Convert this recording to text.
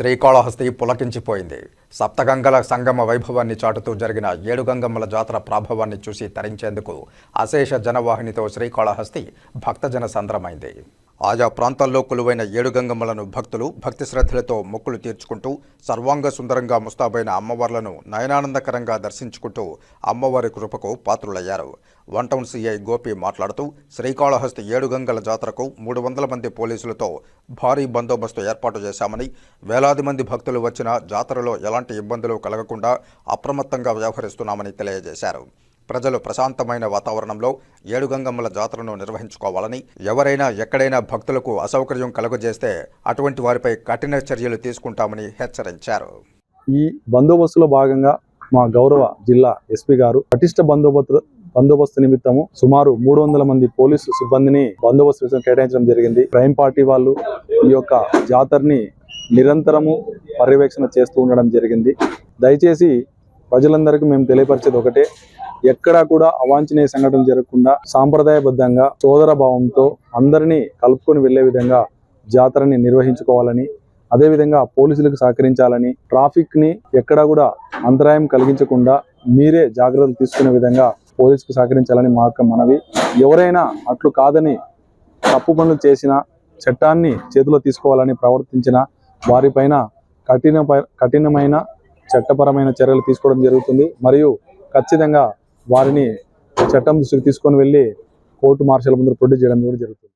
శ్రీకాళహస్తి పులకించిపోయింది. సప్తగంగల సంగమ వైభవాన్ని చాటుతూ జరిగిన ఏడు గంగమ్మల జాతర ప్రాభవాన్ని చూసి తరించేందుకు అశేష జనవాహినితో శ్రీకాళహస్తి భక్తజన సంద్రమైంది. ఆయా ప్రాంతాల్లో కొలువైన ఏడు గంగమ్మలను భక్తులు భక్తి శ్రద్ధలతో మొక్కులు తీర్చుకుంటూ సర్వాంగ సుందరంగా ముస్తాబైన అమ్మవార్లను నయనానందకరంగా దర్శించుకుంటూ అమ్మవారి కృపకు పాత్రులయ్యారు. వన్ టౌన్ సీఐ గోపి మాట్లాడుతూ శ్రీకాళహస్తి ఏడుగంగల జాతరకు మూడు వందల మంది పోలీసులతో భారీ బందోబస్తు ఏర్పాటు చేశామని వేలాది మంది భక్తులు వచ్చిన జాతరలో ఎలాంటి ఇబ్బందులు కలగకుండా అప్రమత్తంగా వ్యవహరిస్తున్నామని తెలియజేశారు. ప్రజలు ప్రశాంతమైన వాతావరణంలో ఏడుగంగమ్మల జాతరను నిర్వహించుకోవాలని ఎవరైనా ఎక్కడైనా భక్తులకు అసౌకర్యం కలుగజేస్తే అటువంటి వారిపై కఠిన చర్యలు తీసుకుంటామని హెచ్చరించారు. ఈ బందోబస్తులో భాగంగా మా గౌరవ జిల్లా ఎస్పీ గారు పటిష్ట బందోబస్తు బందోబస్తు నిమిత్తము సుమారు మూడు వందల మంది పోలీసు సిబ్బందిని బందోబస్తు కోసం కేటాయించడం జరిగింది. క్రైమ్ పార్టీ వాళ్ళు ఈ యొక్క జాతరని నిరంతరము పర్యవేక్షణ చేస్తూ ఉండడం జరిగింది. దయచేసి ప్రజలందరికీ మేము తెలియపరిచేది ఒకటే ఎక్కడా కూడా అవాంఛనీయ సంఘటన జరగకుండా సాంప్రదాయబద్ధంగా సోదర భావంతో అందరినీ కలుపుకొని వెళ్ళే విధంగా జాతరని నిర్వహించుకోవాలని అదేవిధంగా పోలీసులకు సహకరించాలని ట్రాఫిక్ని ఎక్కడా కూడా అంతరాయం కలిగించకుండా మీరే జాగ్రత్తలు తీసుకునే విధంగా పోలీసుకు సహకరించాలని మా యొక్క మనవి. ఎవరైనా అట్లు కాదని తప్పు పనులు చేసిన చట్టాన్ని చేతిలో తీసుకోవాలని ప్రవర్తించిన వారిపైన కఠిన కఠినమైన చట్టపరమైన చర్యలు తీసుకోవడం జరుగుతుంది. మరియు ఖచ్చితంగా వారిని చట్టం దృష్టికి తీసుకొని వెళ్ళి కోర్టు మార్షల్ ముందు ప్రొడ్యూస్ చేయడం కూడా జరుగుతుంది.